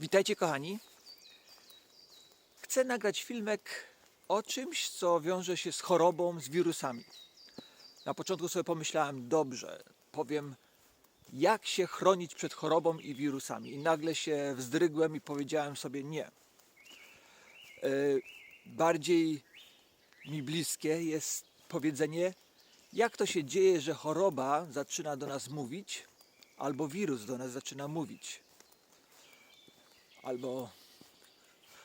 Witajcie kochani. Chcę nagrać filmek o czymś, co wiąże się z chorobą, z wirusami. Na początku sobie pomyślałem, dobrze, powiem jak się chronić przed chorobą i wirusami. I nagle się wzdrygłem i powiedziałem sobie nie. Yy, Bardziej mi bliskie jest powiedzenie, jak to się dzieje, że choroba zaczyna do nas mówić, albo wirus do nas zaczyna mówić albo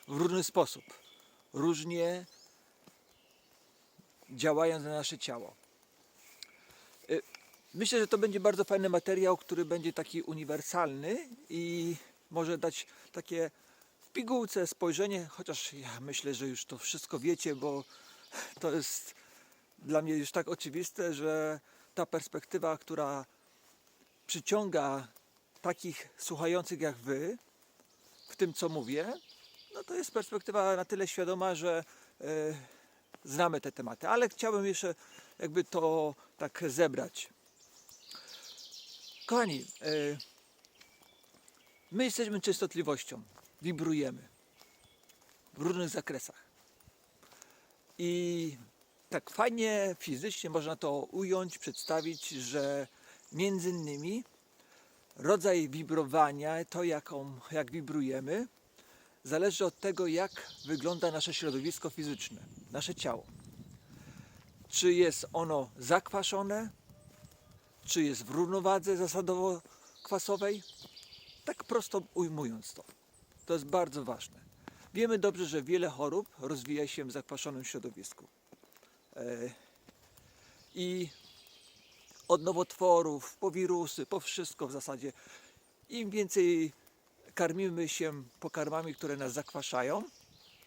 w różny sposób, różnie działając na nasze ciało. Y, Myślę, że to będzie bardzo fajny materiał, który będzie taki uniwersalny i może dać takie w pigułce spojrzenie, chociaż ja myślę, że już to wszystko wiecie, bo to jest dla mnie już tak oczywiste, że ta perspektywa, która przyciąga takich słuchających jak wy, w tym, co mówię, no to jest perspektywa na tyle świadoma, że e, znamy te tematy, ale chciałbym jeszcze jakby to tak zebrać. Kochani, e, my jesteśmy częstotliwością, wibrujemy w różnych zakresach. I tak fajnie fizycznie można to ująć, przedstawić, że między innymi rodzaj wibrowania, to jaką, jak wibrujemy, zależy od tego, jak wygląda nasze środowisko fizyczne, nasze ciało. Czy jest ono zakwaszone, czy jest w równowadze zasadowo-kwasowej? Tak prosto ujmując to. To jest bardzo ważne. Wiemy dobrze, że wiele chorób rozwija się w zakwaszonym środowisku. E, I od nowotworów, po wirusy, po wszystko w zasadzie. Im więcej karmimy się pokarmami, które nas zakwaszają,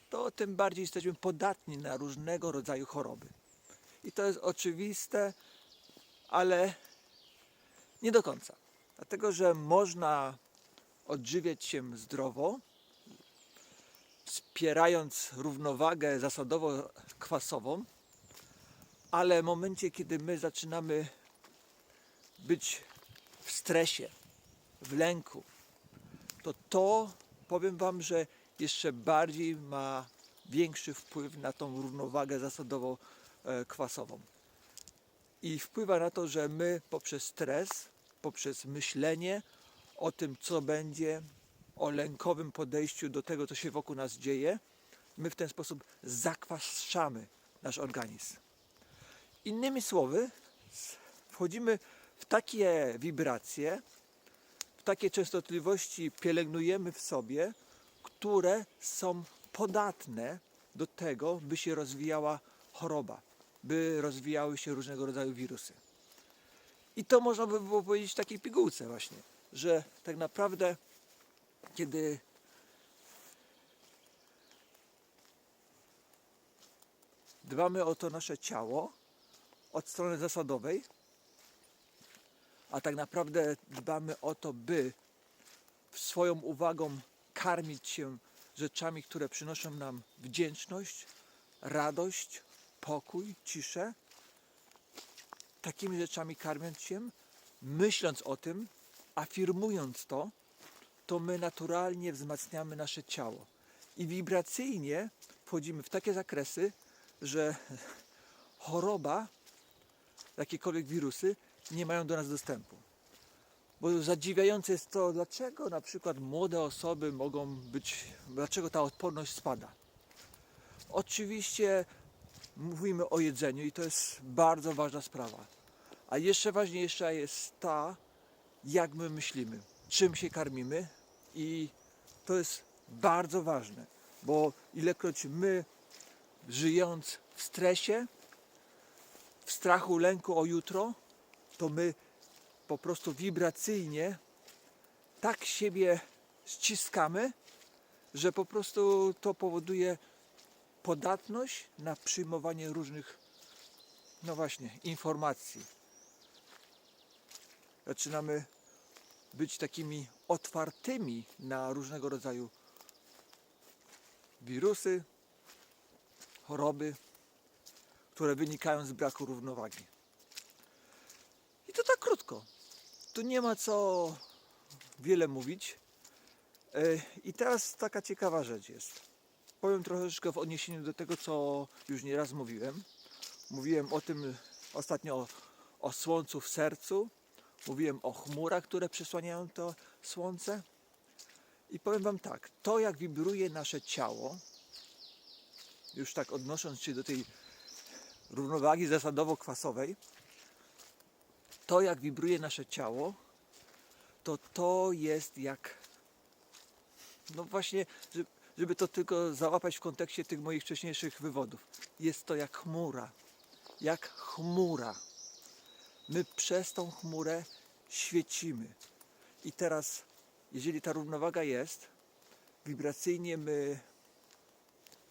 to tym bardziej jesteśmy podatni na różnego rodzaju choroby. I to jest oczywiste, ale nie do końca. Dlatego, że można odżywiać się zdrowo, wspierając równowagę zasadowo-kwasową, ale w momencie, kiedy my zaczynamy być w stresie, w lęku, to to powiem Wam, że jeszcze bardziej ma większy wpływ na tą równowagę zasadowo-kwasową. I wpływa na to, że my poprzez stres, poprzez myślenie o tym, co będzie, o lękowym podejściu do tego, co się wokół nas dzieje, my w ten sposób zakwaszamy nasz organizm. Innymi słowy, wchodzimy w takie wibracje, w takie częstotliwości pielęgnujemy w sobie, które są podatne do tego, by się rozwijała choroba, by rozwijały się różnego rodzaju wirusy. I to można by było powiedzieć w takiej pigułce właśnie, że tak naprawdę kiedy dbamy o to nasze ciało od strony zasadowej, a tak naprawdę dbamy o to, by swoją uwagą karmić się rzeczami, które przynoszą nam wdzięczność, radość, pokój, ciszę. Takimi rzeczami karmiąc się, myśląc o tym, afirmując to, to my naturalnie wzmacniamy nasze ciało. I wibracyjnie wchodzimy w takie zakresy, że choroba, jakiekolwiek wirusy, nie mają do nas dostępu. Bo zadziwiające jest to, dlaczego na przykład młode osoby mogą być, dlaczego ta odporność spada. Oczywiście mówimy o jedzeniu i to jest bardzo ważna sprawa. A jeszcze ważniejsza jest ta, jak my myślimy, czym się karmimy i to jest bardzo ważne, bo ilekroć my żyjąc w stresie, w strachu, lęku o jutro, to my po prostu wibracyjnie tak siebie ściskamy, że po prostu to powoduje podatność na przyjmowanie różnych, no właśnie, informacji. Zaczynamy być takimi otwartymi na różnego rodzaju wirusy, choroby, które wynikają z braku równowagi. Krótko. Tu nie ma co wiele mówić. E, I teraz taka ciekawa rzecz jest. Powiem troszeczkę w odniesieniu do tego, co już nieraz mówiłem. Mówiłem o tym ostatnio o, o słońcu w sercu. Mówiłem o chmurach, które przysłaniają to słońce. I powiem Wam tak, to jak wibruje nasze ciało, już tak odnosząc się do tej równowagi zasadowo-kwasowej, to jak wibruje nasze ciało, to to jest jak, no właśnie, żeby, to tylko załapać w kontekście tych moich wcześniejszych wywodów, jest to jak chmura, jak chmura. My przez tą chmurę świecimy. I teraz, jeżeli ta równowaga jest, wibracyjnie my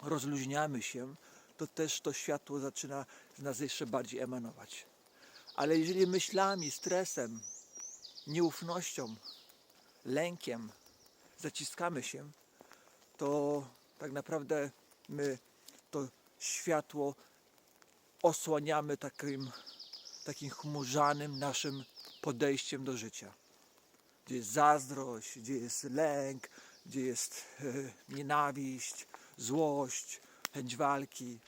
rozluźniamy się, to też to światło zaczyna z nas jeszcze bardziej emanować. Ale jeżeli myślami, stresem, nieufnością, lękiem zaciskamy się, to tak naprawdę my to światło osłaniamy takim, takim chmurzanym naszym podejściem do życia. Gdzie jest zazdrość, gdzie jest lęk, gdzie jest e, nienawiść, złość, chęć walki.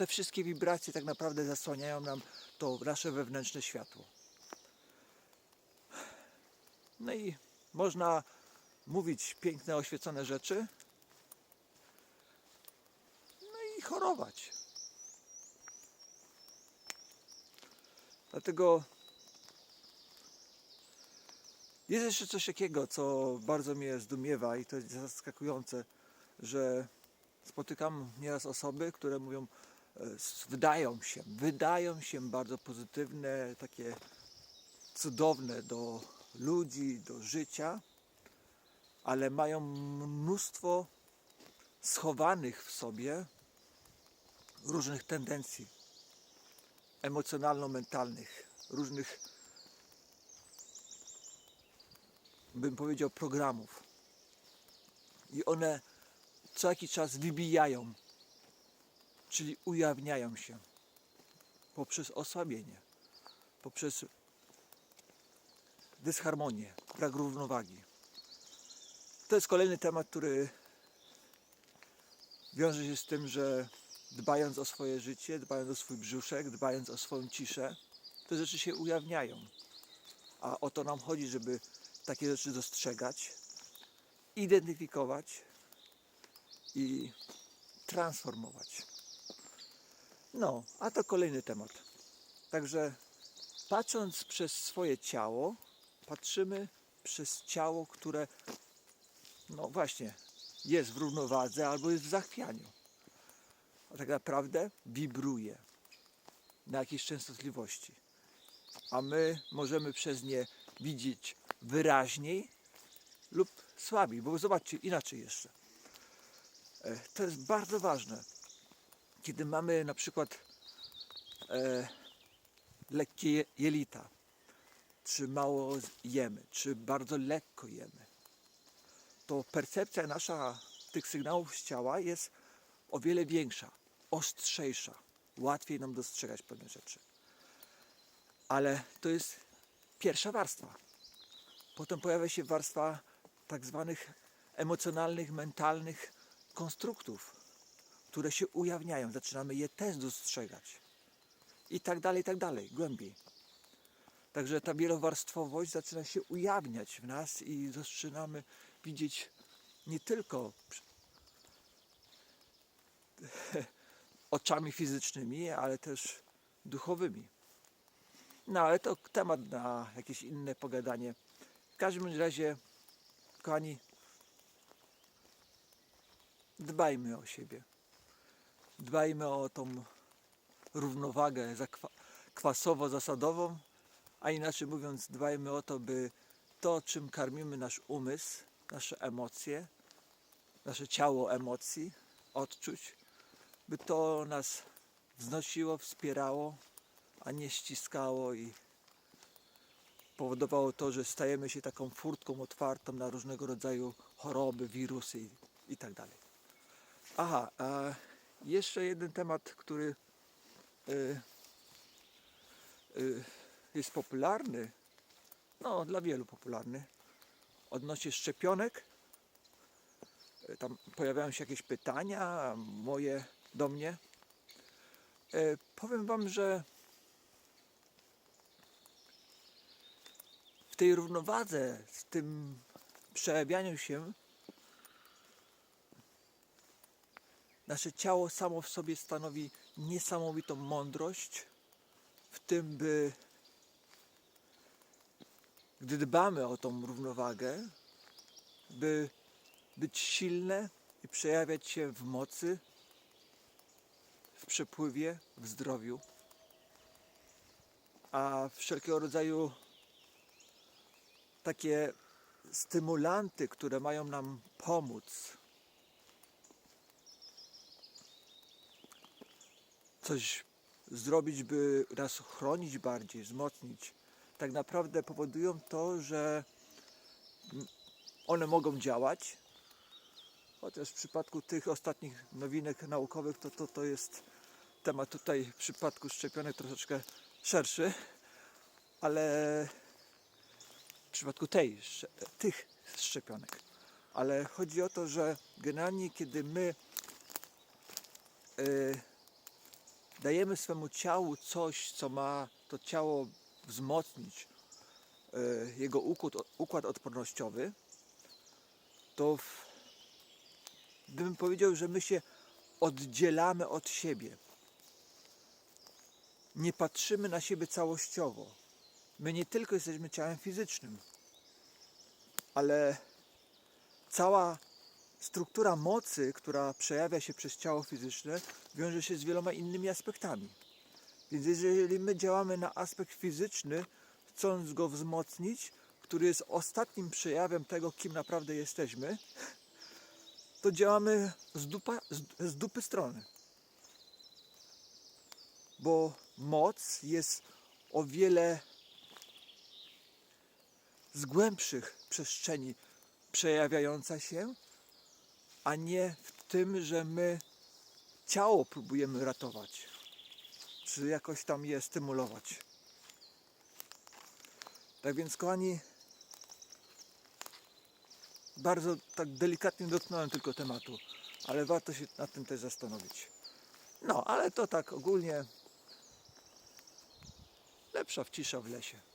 Te wszystkie wibracje tak naprawdę zasłaniają nam to nasze wewnętrzne światło. No i można mówić piękne, oświecone rzeczy, no i chorować. Dlatego jest jeszcze coś takiego, co bardzo mnie zdumiewa i to jest zaskakujące, że spotykam nieraz osoby, które mówią, wydają się, wydają się bardzo pozytywne, takie cudowne do ludzi, do życia, ale mają mnóstwo schowanych w sobie różnych tendencji emocjonalno-mentalnych, różnych, bym powiedział, programów. I one co jakiś czas wybijają, czyli ujawniają się poprzez osłabienie, poprzez dysharmonię, brak równowagi. To jest kolejny temat, który wiąże się z tym, że dbając o swoje życie, dbając o swój brzuszek, dbając o swoją ciszę, te rzeczy się ujawniają. A o to nam chodzi, żeby takie rzeczy dostrzegać, identyfikować i transformować. No, a to kolejny temat. Także patrząc przez swoje ciało, patrzymy przez ciało, które no właśnie jest w równowadze albo jest w zachwianiu. A tak naprawdę wibruje na jakiejś częstotliwości. A my możemy przez nie widzieć wyraźniej lub słabiej, bo zobaczcie, inaczej jeszcze. E, To jest bardzo ważne. Kiedy mamy na przykład e, lekkie je- jelita, czy mało jemy, czy bardzo lekko jemy, to percepcja nasza tych sygnałów z ciała jest o wiele większa, ostrzejsza. Łatwiej nam dostrzegać pewne rzeczy. Ale to jest pierwsza warstwa. Potem pojawia się warstwa tak zwanych emocjonalnych, mentalnych konstruktów, które się ujawniają. Zaczynamy je też dostrzegać. I tak dalej, i tak dalej, głębiej. Także ta wielowarstwowość zaczyna się ujawniać w nas i zaczynamy widzieć nie tylko oczami fizycznymi, ale też duchowymi. No ale to temat na jakieś inne pogadanie. W każdym razie, kochani, dbajmy o siebie. Dbajmy o tą równowagę kwasowo-zasadową, a inaczej mówiąc, dbajmy o to, by to, czym karmimy nasz umysł, nasze emocje, nasze ciało emocji, odczuć, by to nas wznosiło, wspierało, a nie ściskało i powodowało to, że stajemy się taką furtką otwartą na różnego rodzaju choroby, wirusy i, i tak dalej. Aha, a jeszcze jeden temat, który y, y, jest popularny, no dla wielu popularny, odnośnie szczepionek e, tam pojawiają się jakieś pytania moje do mnie. E, Powiem Wam, że w tej równowadze, w tym przejawianiu się, nasze ciało samo w sobie stanowi niesamowitą mądrość w tym, by gdy dbamy o tą równowagę, by być silne i przejawiać się w mocy, w przepływie, w zdrowiu. A wszelkiego rodzaju takie stymulanty, które mają nam pomóc, coś zrobić, by nas chronić bardziej, wzmocnić, tak naprawdę powodują to, że one mogą działać, chociaż w przypadku tych ostatnich nowinek naukowych to, to, to jest temat tutaj w przypadku szczepionek troszeczkę szerszy, ale w przypadku tej, tych szczepionek. Ale chodzi o to, że generalnie kiedy my y, dajemy swemu ciału coś, co ma to ciało wzmocnić, y, jego układ, układ odpornościowy, to w, powiedział, że my się oddzielamy od siebie. Nie patrzymy na siebie całościowo. My nie tylko jesteśmy ciałem fizycznym, ale cała struktura mocy, która przejawia się przez ciało fizyczne, wiąże się z wieloma innymi aspektami. Więc jeżeli my działamy na aspekt fizyczny, chcąc go wzmocnić, który jest ostatnim przejawem tego, kim naprawdę jesteśmy, to działamy z, dupa, z, dupy strony. Bo moc jest o wiele z głębszych przestrzeni przejawiająca się, a nie w tym, że my ciało próbujemy ratować, czy jakoś tam je stymulować. Tak więc, kochani, bardzo tak delikatnie dotknąłem tylko tematu, ale warto się nad tym też zastanowić. No, ale to tak ogólnie lepsza w cisza w lesie.